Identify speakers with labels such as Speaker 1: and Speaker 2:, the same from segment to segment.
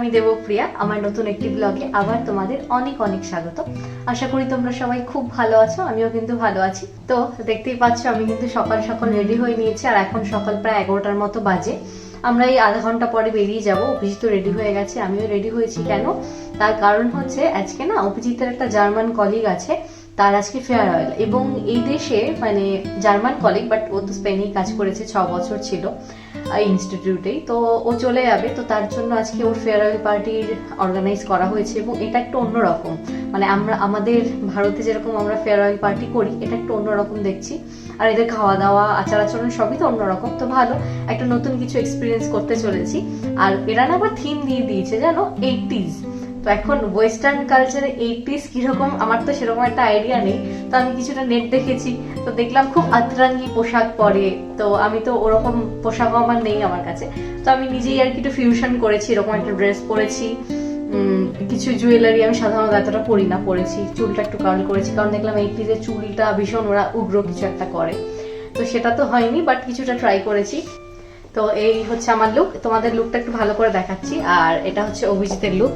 Speaker 1: আমি দেবপ্রিয়া, আমার নতুন একটি ব্লগে আবার তোমাদের অনেক অনেক স্বাগত। আশা করি তোমরা সবাই খুব ভালো আছো, আমিও কিন্তু ভালো আছি। তো দেখতেই পাচ্ছ, আমি কিন্তু সকাল সকাল রেডি হয়ে নিয়েছি, আর এখন সকাল প্রায় এগারোটার মতো বাজে। আমরা এই আধা ঘণ্টা পরে বেরিয়ে যাব, অভিজিৎ তো রেডি হয়ে গেছে, আমিও রেডি হয়েছি কেন? তার কারণ হচ্ছে, আজকে না অভিজিতের একটা জার্মান কলিগ আছে তার আজকে ফেয়ারওয়েল এবং এই দেশে মানে জার্মান কলিগ বাট ও তো স্পেনেই কাজ করেছে, ছ বছর ছিল ইনস্টিটিউটেই তো ও চলে যাবে, তো তার জন্য আজকে ওর ফেয়ারওয়েল পার্টির অর্গানাইজ করা হয়েছে, এবং এটা একটু অন্যরকম। মানে আমরা, আমাদের ভারতে যেরকম আমরা ফেয়ারওয়েল পার্টি করি, এটা একটু অন্যরকম দেখছি। আর এদের খাওয়া দাওয়া আচার আচরণ সবই তো অন্যরকম। তো ভালো, একটা নতুন কিছু এক্সপিরিয়েন্স করতে চলেছি। আর এরা না আবার থিম দিয়ে দিয়েছে, জানো? এইটিজ তো এখন ওয়েস্টার্ন কালচারে এইটিস কীরকম, আমার তো সেরকম একটা আইডিয়া নেই। তো আমি কিছুটা নেট দেখেছি। তো দেখলাম খুব আতরাঙ্গি পোশাক পরে। তো আমি তো ওরকম পোশাকও আমার নেই আমার কাছে। তো আমি নিজেই আর কি একটু ফিউশন করেছি, এরকম একটা ড্রেস পরেছি। কিছু জুয়েলারি আমি সাধারণত এতটা পরি না, পরেছি। চুলটা একটু কার্ল করেছি। কারণ দেখলাম এইটিজের চুলটা ভীষণ ওরা উগ্র কিছু একটা করে। তো সেটা তো হয়নি বাট কিছুটা ট্রাই করেছি। তো এই হচ্ছে আমার লুক তোমাদের লুকটা একটু ভালো করে দেখাচ্ছি। আর এটা হচ্ছে অভিজিতের লুক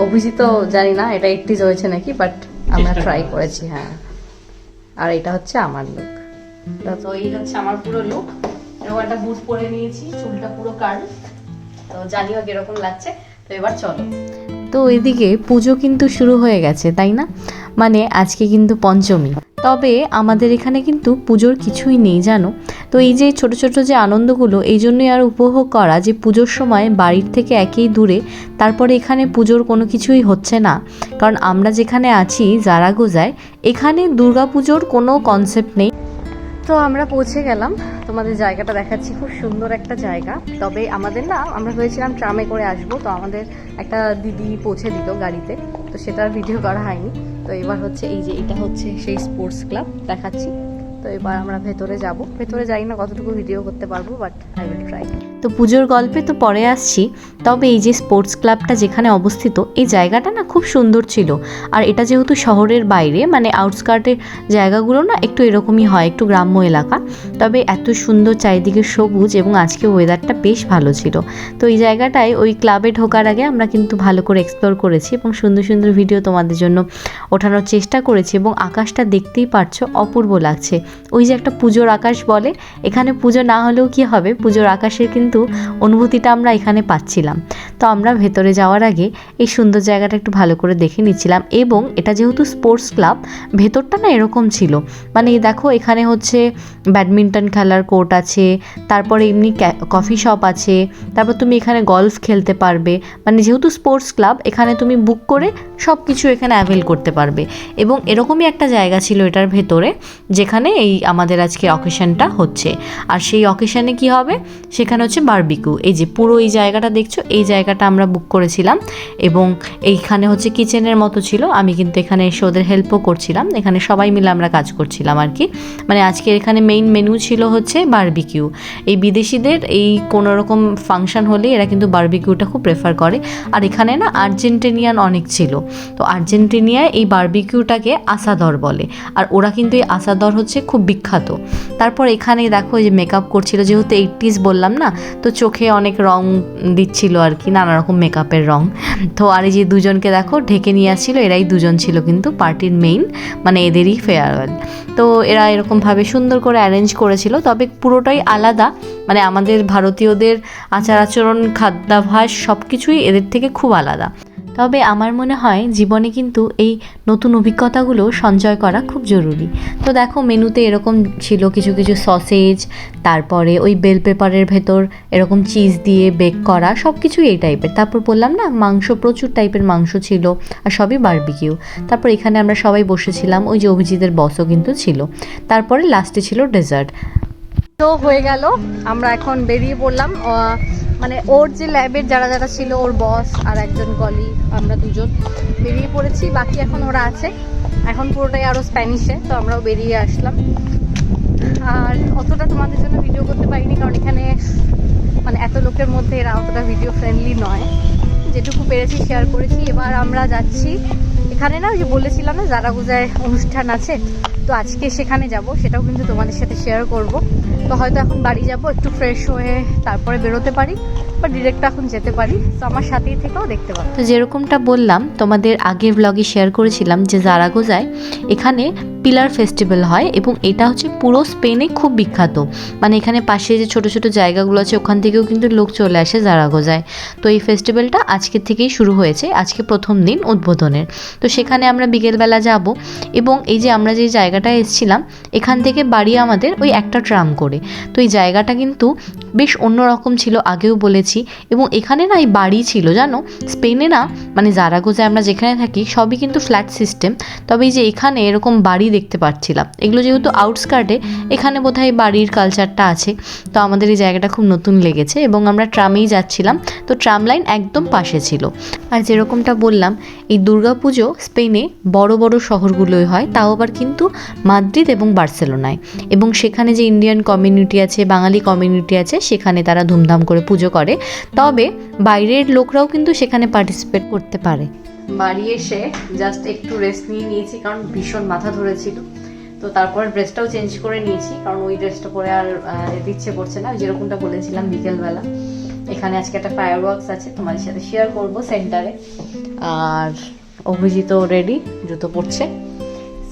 Speaker 1: অভিজিৎ তো জানি না এটা এইটিজ হয়েছে নাকি বাট আমরা ট্রাই করেছি হ্যাঁ। আর এটা হচ্ছে আমার লুক তো এই হচ্ছে আমার পুরো লুক এরকম একটা বুট পরে নিয়েছি চুলটা পুরো কার্ল তো জানিও কীরকম লাগছে। তো এবার চলো।
Speaker 2: তো এদিকে পুজো কিন্তু শুরু হয়ে গেছে তাই না? মানে আজকে কিন্তু পঞ্চমী। তবে আমাদের এখানে কিন্তু পুজোর কিছুই নেই, জানো? তো এই যে ছোট ছোট যে আনন্দগুলো, এই জন্যই আর উপভোগ করা যে পুজোর সময় বাড়ির থেকে একেই দূরে, তারপরে এখানে পুজোর কোনো কিছুই হচ্ছে না। কারণ আমরা যেখানে আছি জারাগোজায় এখানে দুর্গা পুজোর কোনো কনসেপ্ট নেই।
Speaker 1: তো আমরা পৌঁছে গেলাম। তোমাদের জায়গাটা দেখাচ্ছি, খুব সুন্দর একটা জায়গা। তবে আমাদের না, আমরা হয়েছিলাম ট্রামে করে আসব, তো আমাদের একটা দিদি পৌঁছে দিল গাড়িতে, তো সেটার ভিডিও করা হয়নি। তো এবার হচ্ছে এই যে এটা হচ্ছে সেই স্পোর্টস ক্লাব দেখাচ্ছি। তো এবার আমরা ভেতরে যাব। ভেতরে যাই না কতটুকু ভিডিও করতে পারব বাট আই উইল ট্রাই
Speaker 2: তো পুজোর গল্পে তো পরে আসছি। তবে এই যে স্পোর্টস ক্লাবটা যেখানে অবস্থিত, এই জায়গাটা না খুব সুন্দর ছিল। আর এটা যেহেতু শহরের বাইরে মানে আউটস্কার্টের জায়গাগুলো না একটু এরকমই হয়, একটু গ্রাম্য এলাকা। তবে এত সুন্দর চারিদিকে সবুজ এবং আজকে ওয়েদারটা বেশ ভালো ছিল। তো এই জায়গাটায় ওই ক্লাবে ঢোকার আগে আমরা কিন্তু ভালো করে এক্সপ্লোর করেছি এবং সুন্দর সুন্দর ভিডিও তোমাদের জন্য ওঠানোর চেষ্টা করেছি এবং আকাশটা দেখতেই পারছ, অপূর্ব লাগছে। ওই যে একটা পুজোর আকাশ বলে, এখানে পুজো না হলেও কি হবে? পুজোর আকাশের কিন্তু অনুভূতিটা আমরা এখানে পাচ্ছিলাম। তো আমরা ভেতরে যাওয়ার আগে এই সুন্দর জায়গাটা একটু ভালো করে দেখে নিচ্ছিলাম এবং এটা যেহেতু স্পোর্টস ক্লাব ভেতরটা না এরকম ছিল। মানে দেখো এখানে হচ্ছে ব্যাডমিন্টন খেলার কোর্ট আছে, তারপরে এমনি কফি শপ আছে, তারপর তুমি এখানে গলফ খেলতে পারবে। মানে যেহেতু স্পোর্টস ক্লাব এখানে তুমি বুক করে সব কিছু এখানে অ্যাভেল করতে পারবে। এবং এরকমই একটা জায়গা ছিল এটার ভেতরে, যেখানে এই আমাদের আজকে অকেশনটা হচ্ছে। আর সেই অকেশনে কি হবে? সেখানে হচ্ছে বারবিকিউ। এই যে পুরো এই জায়গাটা দেখছ, এই জায়গাটা আমরা বুক করেছিলাম এবং এইখানে হচ্ছে কিচেনের মতো ছিল। আমি কিন্তু এখানে এসে ওদের হেল্পও করছিলাম। এখানে সবাই মিলে আমরা কাজ করছিলাম আর কি। মানে আজকে এখানে মেইন মেনু ছিল হচ্ছে বারবিকিউ এই বিদেশিদের এই কোনো রকম ফাংশন হলে এরা কিন্তু বারবিকিউটা খুব প্রেফার করে। আর এখানে না আর্জেন্টিনিয়ান অনেক ছিল। তো আর্জেন্টিনিয়ায় এই বারবিকিউটাকে আসাদর বলে। আর ওরা কিন্তু এই আসাদর হচ্ছে খুব বিখ্যাত। তারপর এখানে দেখো যে মেকআপ করছিল, যেহেতু এইটিস বললাম না তো চোখে অনেক রং দিচ্ছিল আর কি, নানা রকম মেকআপের রং। তো আর এই যে দুজনকে দেখো, ঢেকে নিয়ে আসছিল, এরাই দুজন ছিল কিন্তু পার্টির মেইন মানে এদেরই ফেয়ারওয়েল তো এরা এরকমভাবে সুন্দর করে অ্যারেঞ্জ করেছিল, তবে পুরোটাই আলাদা। মানে আমাদের ভারতীয়দের আচার আচরণ খাদ্যাভাস সব কিছুই এদের থেকে খুব আলাদা। তবে আমার মনে হয় জীবনে কিন্তু এই নতুন অভিজ্ঞতাগুলো সঞ্চয় করা খুব জরুরি। তো দেখো মেনুতে এরকম ছিল কিছু কিছু সসেজ তারপরে ওই বেল পেপারের ভেতর এরকম চিজ দিয়ে বেক করা সব কিছুই এই টাইপের তারপর বললাম না, মাংস, প্রচুর টাইপের মাংস ছিল আর সবই বারবিকিউ তারপর এখানে আমরা সবাই বসেছিলাম, ওই যে অভিজিতের বসও কিন্তু ছিল। তারপরে লাস্টে ছিল ডেজার্ট
Speaker 1: তো হয়ে গেল, আমরা এখন বেরিয়ে পড়লাম মানে ওর যে ল্যাবের যারা যারা ছিল, ওর বস আর একজন কলি আমরা দুজন বেরিয়ে পড়েছি। বাকি এখন ওরা আছে। এখন পুরোটাই আরও স্প্যানিশে, তো আমরাও বেরিয়ে আসলাম। আর অতটা তোমাদের জন্য ভিডিও করতে পারিনি, কারণ এখানে মানে এত লোকের মধ্যে এরা অতটা ভিডিও ফ্রেন্ডলি নয়। যেটুকু পেরেছি শেয়ার করেছি। এবার আমরা যাচ্ছি। এখানে না ওই যে বলেছিলাম না জারাগুজায় অনুষ্ঠান আছে তো আজকে সেখানে যাব, সেটাও কিন্তু তোমাদের সাথে শেয়ার করব। তো হয়তো এখন বাড়ি যাব, একটু ফ্রেশ হয়ে তারপরে বেরোতে পারি। বা ডিরেক্ট এখন যেতে পারি। তো আমার সাথেই থেকেও দেখতে পাবো
Speaker 2: তো যেরকমটা বললাম, তোমাদের আগের ব্লগে শেয়ার করেছিলাম যে জারাগোজায় এখানে পিলার ফেস্টিভ্যাল হয় এবং এটা হচ্ছে পুরো স্পেনে খুব বিখ্যাত। মানে এখানে পাশে যে ছোট ছোট জায়গাগুলো আছে, ওখান থেকেও কিন্তু লোক চলে আসে জারাগোজায় তো এই ফেস্টিভ্যালটা আজকে থেকেই শুরু হয়েছে, আজকে প্রথম দিন উদ্বোধনের। তো সেখানে আমরা বিকেলবেলা যাব এবং এই যে আমরা যে জায়গাটায় এসেছিলাম, এখান থেকে বাড়ি আমাদের ওই একটা ট্রাম করে। তো এই জায়গাটা কিন্তু বেশ অন্যরকম ছিল, আগেও বলেছি। এবং এখানে না এই বাড়ি ছিল, জানো? স্পেনে না মানে জারাগোজায় আমরা যেখানে থাকি, সবই কিন্তু ফ্ল্যাট সিস্টেম। তবে এই যে এখানে এরকম বাড়ি দেখতে পাচ্ছিলাম এগুলো যেহেতু আউটস্কার্টে, এখানে বোধহয় বাড়ির কালচারটা আছে। তো আমাদের এই জায়গাটা খুব নতুন লেগেছে এবং আমরা ট্রামেই যাচ্ছিলাম। তো ট্রাম লাইন একদম পাশে ছিল। আর যেরকমটা বললাম, এই দুর্গাপুজো স্পেনে বড় বড় শহরগুলোই হয়, তাও আবার কিন্তু মাদ্রিদ এবং বার্সেলোনায়। এবং সেখানে যে ইন্ডিয়ান কমিউনিটি আছে, বাঙালি কমিউনিটি আছে সেখানে তারা ধুমধাম করে পুজো করে। তবে বাইরের লোকরাও কিন্তু সেখানে পার্টিসিপেট করতে পারে।
Speaker 1: বাড়ি এসে জাস্ট একটু রেস্ট নিয়ে নিয়েছি কারণ ভীষণ মাথা ধরেছিল। তো তারপর ড্রেসটাও চেঞ্জ করে নিয়েছি কারণ ওই ড্রেসটা পরে আর যেতে ইচ্ছে করছে না। যেরকমটা বলেছিলাম বিকেলবেলা। এখানে আজকে একটা ফায়ার ওয়ার্কস আছে তোমাদের সাথে শেয়ার করব সেন্টারে আর অভিজিৎ রেডি জুতো পরছে।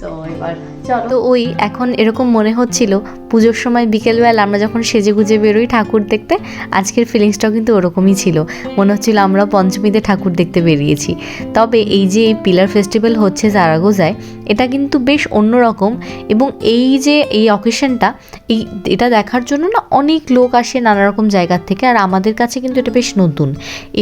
Speaker 1: তো এবার চলো।
Speaker 2: তো ওই এখন এরকম মনে হচ্ছিল পুজোর সময় বিকেলবেলা আমরা যখন সেজে গুজে বেরোই ঠাকুর দেখতে, আজকের ফিলিংসটাও কিন্তু ওরকমই ছিল। মনে হচ্ছিল আমরা পঞ্চমীতে ঠাকুর দেখতে বেরিয়েছি। তবে এই যে এই পিলার ফেস্টিভ্যাল হচ্ছে জারাগোজায় এটা কিন্তু বেশ অন্যরকম এবং এই যে এই অকেশনটা এই এটা দেখার জন্য না অনেক লোক আসে নানা রকম জায়গার থেকে আর আমাদের কাছে কিন্তু এটা বেশ নতুন।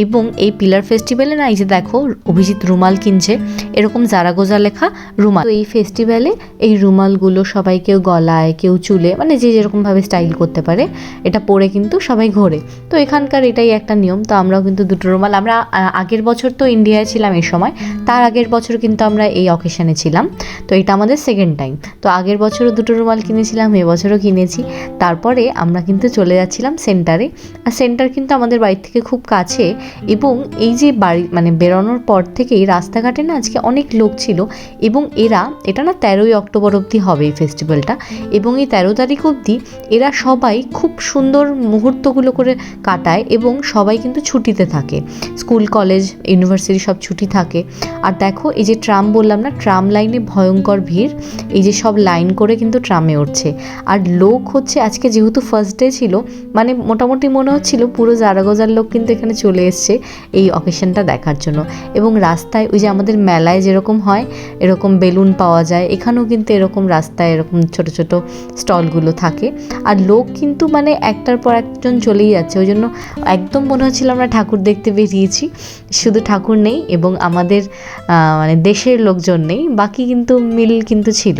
Speaker 2: এবং এই পিলার ফেস্টিভ্যালে না এই যে দেখো, অভিজিৎ রুমাল কিনছে, এরকম জারাগোজা লেখা রুমাল। তো এই ফেস্টিভ্যালে এই রুমালগুলো সবাই কেউ গলায়, কেউ চুলে মানে যে যেরকমভাবে স্টাইল করতে পারে, এটা পরে কিন্তু সবাই ঘোরে। তো এখানকার এটাই একটা নিয়ম, তো আমরাও কিন্তু দুটো রুমাল, আমরা আগের বছর তো ইন্ডিয়ায় ছিলাম এই সময়, তার আগের বছর কিন্তু আমরা এই অকেশনে ছিলাম। তো এটা আমাদের সেকেন্ড টাইম তো আগের বছরও দুটো রুমাল কিনেছিলাম এবছরও কিনেছি। তারপরে আমরা কিন্তু চলে যাচ্ছিলাম সেন্টারে আর সেন্টার কিন্তু আমাদের বাড়ি থেকে খুব কাছে এবং এই যে বাড়ি মানে বেরোনোর পর থেকেই রাস্তাঘাটে না আজকে অনেক লোক ছিল এবং এরা, এটা না তেরোই অক্টোবর অবধি হবে এই ফেস্টিভ্যালটা এবং এই তেরো তারিখ অবধি এরা সবাই খুব সুন্দর মুহূর্তগুলো করে কাটায় এবং সবাই কিন্তু ছুটিতে থাকে। স্কুল, কলেজ, ইউনিভার্সিটি সব ছুটি থাকে। আর দেখো, এই যে ট্রাম বললাম না, ট্রাম লাইনে ভয়ঙ্কর ভিড়। এই যে সব লাইন করে কিন্তু ট্রামে উঠছে। আর লোক হচ্ছে, আজকে যেহেতু ফার্স্ট ডে ছিল মানে মোটামুটি মনে হচ্ছিল পুরো জারাগোজার লোক কিন্তু এখানে চলে এসছে এই অকেশনটা দেখার জন্য। এবং রাস্তায় ওই যে আমাদের মেলায় যেরকম হয়, এরকম বেলুন পাওয়া যায়। এখানেও কিন্তু এরকম রাস্তায় এরকম ছোট ছোট স্টলগুলো থাকে। আর লোক কিন্তু মানে একটার পর একজন চলেই যাচ্ছে। ওই জন্য একদম মনে হচ্ছিল আমরা ঠাকুর দেখতে বেরিয়েছি। শুধু ঠাকুর নেই এবং আমাদের মানে দেশের লোকজন নেই। বাকি কিন্তু মিল কিন্তু ছিল।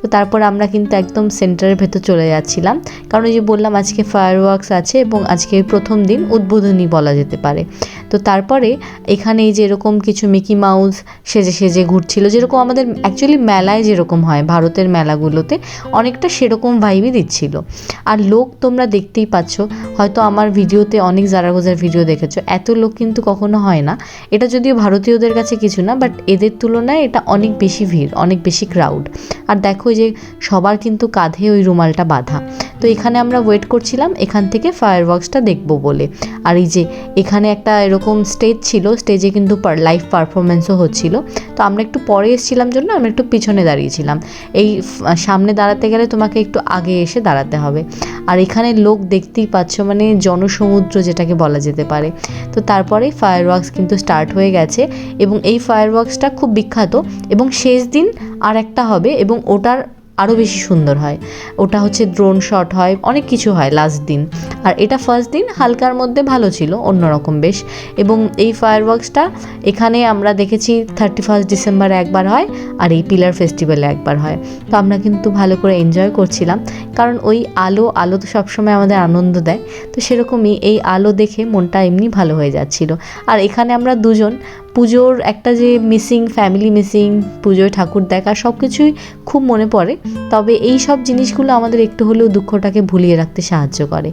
Speaker 2: তো তারপর আমরা কিন্তু একদম সেন্টারের ভেতর চলে যাচ্ছিলাম। কারণ ওই যে বললাম আজকে ফায়ার আছে এবং আজকে প্রথম দিন উদ্বোধনী বলা যেতে পারে। তো তারপরে এখানে এই যে এরকম কিছু মিকি মাউস সেজে সেজে ঘুরছিল, যেরকম আমাদের অ্যাকচুয়ালি মেলায় যেরকম হয়, ভারতের মেলাগুলোতে অনেকটা সেরকম ভাইবই দিচ্ছিল। আর লোক তোমরা দেখতেই পাচ্ছ, হয়তো আমার ভিডিওতে অনেক জারাগোজার ভিডিও দেখেছ, এত লোক কিন্তু কখনো হয় না। এটা যদিও ভারতীয়দের কাছে কিছু না বাট এদের তুলনায় এটা অনেক বেশি ভিড়, অনেক বেশি ক্রাউড আর দেখো যে সবার কিন্তু কাঁধে ওই রুমালটা বাঁধা। তো এখানে আমরা ওয়েট করছিলাম, এখান থেকে ফায়ার ওয়ার্কসটা দেখব বলে। আর এই যে এখানে একটা এরকম স্টেজ ছিল স্টেজে কিন্তু লাইভ পারফরমেন্সও হচ্ছিল। তো আমরা একটু পরে এসেছিলাম জন্য আমরা একটু পিছনে দাঁড়িয়েছিলাম। এই সামনে দাঁড়াতে গেলে তোমাকে একটু আগে এসে দাঁড়াতে হবে। আর এখানে লোক দেখতেই পাচ্ছ মানে জনসমুদ্র যেটাকে বলা যেতে পারে। তো তারপরে ফায়ার ওয়ার্কস কিন্তু স্টার্ট হয়ে গেছে এবং এই ফায়ার ওয়ার্কসটা খুব বিখ্যাত এবং শেষ দিন আর একটা হবে এবং ওটার আরও বেশি সুন্দর হয়। ওটা হচ্ছে ড্রোন শট হয়, অনেক কিছু হয় লাস্ট দিন। আর এটা ফার্স্ট দিন হালকার মধ্যে ভালো ছিল অন্যরকম বেশ। এবং এই ফায়ার ওয়ার্কসটা এখানে আমরা দেখেছি থার্টি ফার্স্ট ডিসেম্বরে একবার হয়, আর এই পিলার ফেস্টিভ্যালে একবার হয়। তো আমরা কিন্তু ভালো করে এনজয় করছিলাম, কারণ ওই আলো আলো তো সবসময় আমাদের আনন্দ দেয়। তো সেরকমই এই আলো দেখে মনটা এমনি ভালো হয়ে যাচ্ছিল। আর এখানে আমরা দুজন পুজোর একটা যে মিসিং ফ্যামিলি মিসিং পুজোয় ঠাকুর দেখা সব কিছুই খুব মনে পড়ে। তবে এই সব জিনিসগুলো আমাদের একটু হলেও দুঃখটাকে ভুলিয়ে রাখতে সাহায্য করে।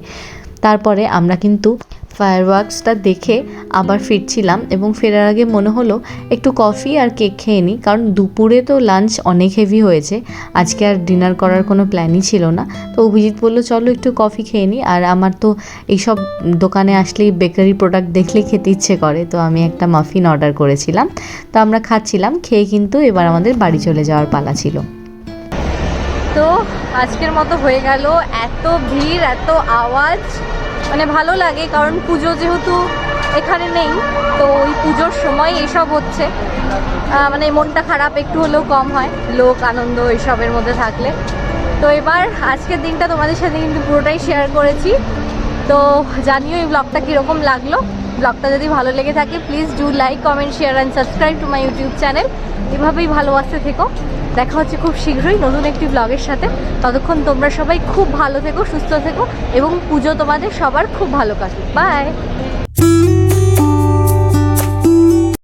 Speaker 2: তারপরে আমরা কিন্তু ফায়ারওয়ার্কসটা দেখে আবার ফিরছিলাম এবং ফেরার আগে মনে হলো একটু কফি আর কেক খেয়ে নিই, কারণ দুপুরে তো লাঞ্চ অনেক হেভি হয়েছে। আজকে আর ডিনার করার কোনো প্ল্যানই ছিল না। তো অভিজিৎ বলল, চলো একটু কফি খেয়ে নিই। আর আমার তো এইসব দোকানে আসলেই বেকারি প্রোডাক্ট দেখলেই খেতে ইচ্ছে করে। তো আমি একটা মাফিন অর্ডার করেছিলাম। তো আমরা খাচ্ছিলাম, খেয়ে কিন্তু এবার আমাদের বাড়ি চলে যাওয়ার পালা ছিল।
Speaker 1: তো আজকের মতো হয়ে গেল। এত ভিড়, এত আওয়াজ। মানে ভালো লাগে, কারণ পুজো যেহেতু এখানে নেই, তো ওই পুজোর সময় এসব হচ্ছে। মানে মনটা খারাপ, একটু হলেও কম হয়, লোক, আনন্দ এইসবের মধ্যে থাকলে। তো এবার আজকের দিনটা তোমাদের সাথে কিন্তু পুরোটাই শেয়ার করেছি। তো জানিও এই ব্লগটা কীরকম লাগল। ব্লগটা যদি ভালো লেগে থাকে please do like comment share and subscribe to my YouTube channel এভাবেই ভালোবাসতে থেকো। দেখা হচ্ছে খুব শীঘ্রই নতুন একটি ব্লগের সাথে। ততক্ষণ তোমরা সবাই খুব ভালো থেকো, সুস্থ থেকো, এবং পুজো তোমাদের সবার খুব ভালো কাটুক। বাই